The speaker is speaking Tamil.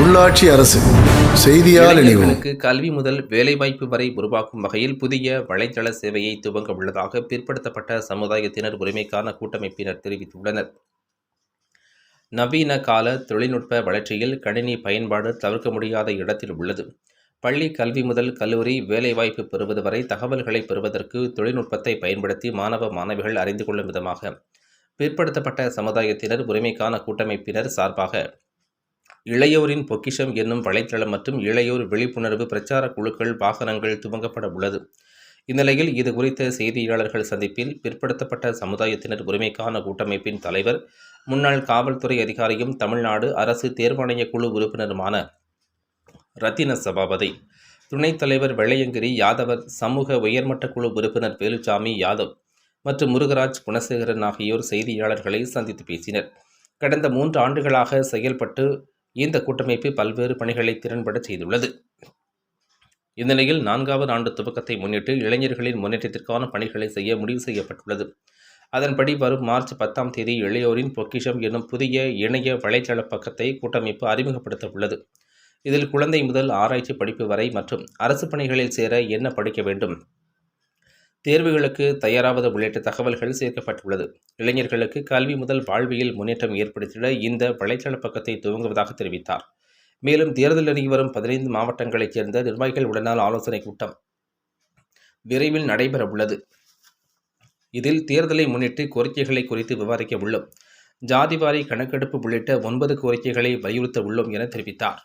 உள்ளாட்சி அரசு செய்தியால் இளைஞர்களுக்கு கல்வி முதல் வேலைவாய்ப்பு வரை உருவாக்கும் வகையில் புதிய வலைதள சேவையை துவங்க உள்ளதாக பிற்படுத்தப்பட்ட சமுதாயத்தினர் உரிமைக்கான கூட்டமைப்பினர் தெரிவித்துள்ளனர். நவீன கால தொழில்நுட்ப வளர்ச்சியில் கணினி பயன்பாடு தவிர்க்க முடியாத இடத்தில் உள்ளது. பள்ளி கல்வி முதல் கல்லூரி வேலைவாய்ப்பு பெறுவது வரை தகவல்களை பெறுவதற்கு தொழில்நுட்பத்தை பயன்படுத்தி மாணவ மாணவிகள் அறிந்து கொள்ளும் விதமாக பிற்படுத்தப்பட்ட சமுதாயத்தினர் உரிமைக்கான கூட்டமைப்பினர் சார்பாக இளையோரின் பொக்கிஷம் என்னும் வலைத்தளம் மற்றும் இளையோர் விழிப்புணர்வு பிரச்சார குழுக்கள் வாகனங்கள் துவங்கப்பட உள்ளது. இந்நிலையில் இது குறித்த செய்தியாளர்கள் சந்திப்பில் பிற்படுத்தப்பட்ட சமுதாயத்தினர் உரிமைக்கான கூட்டமைப்பின் தலைவர் முன்னாள் காவல்துறை அதிகாரியும் தமிழ்நாடு அரசு தேர்வாணைய குழு உறுப்பினருமான ரத்தின சபாபதி துணைத் தலைவர் வெள்ளையங்கிரி யாதவர் சமூக உயர்மட்ட குழு உறுப்பினர் வேலுச்சாமி யாதவ் மற்றும் முருகராஜ் குணசேகரன் ஆகியோர் செய்தியாளர்களை சந்தித்து பேசினர். கடந்த மூன்று ஆண்டுகளாக செயல்பட்டு இந்த கூட்டமைப்பு பல்வேறு பணிகளை திறன்பட செய்துள்ளது. இந்த நிலையில் நான்காவது ஆண்டு துவக்கத்தை முன்னிட்டு இளைஞர்களின் முன்னேற்றத்திற்கான பணிகளை செய்ய முடிவு செய்யப்பட்டுள்ளது. அதன்படி வரும் மார்ச் பத்தாம் தேதி இளையோரின் பொக்கிஷம் என்னும் புதிய இணைய வலைதள பக்கத்தை கூட்டமைப்பு அறிமுகப்படுத்த உள்ளது இதில் குழந்தை முதல் ஆராய்ச்சி படிப்பு வரை மற்றும் அரசு பணிகளில் சேர என்ன படிக்க வேண்டும்? தேர்வுகளுக்கு தயாராவது உள்ளிட்ட தகவல்கள் சேர்க்கப்பட்டுள்ளது. இளைஞர்களுக்கு கல்வி முதல் வாழ்வியல் முன்னேற்றம் ஏற்படுத்திட இந்த வலைத்தள பக்கத்தை துவங்குவதாக தெரிவித்தார். மேலும் தேர்தல் அணுகி வரும் பதினைந்து மாவட்டங்களைச் சேர்ந்த நிர்வாகிகள் உடனான ஆலோசனை கூட்டம் விரைவில் நடைபெற உள்ளது இதில் தேர்தலை முன்னிட்டு கோரிக்கைகளை குறித்து விவாதிக்க உள்ளோம். ஜாதிவாரி கணக்கெடுப்பு உள்ளிட்ட ஒன்பது கோரிக்கைகளை வலியுறுத்த உள்ளோம் என தெரிவித்தார்.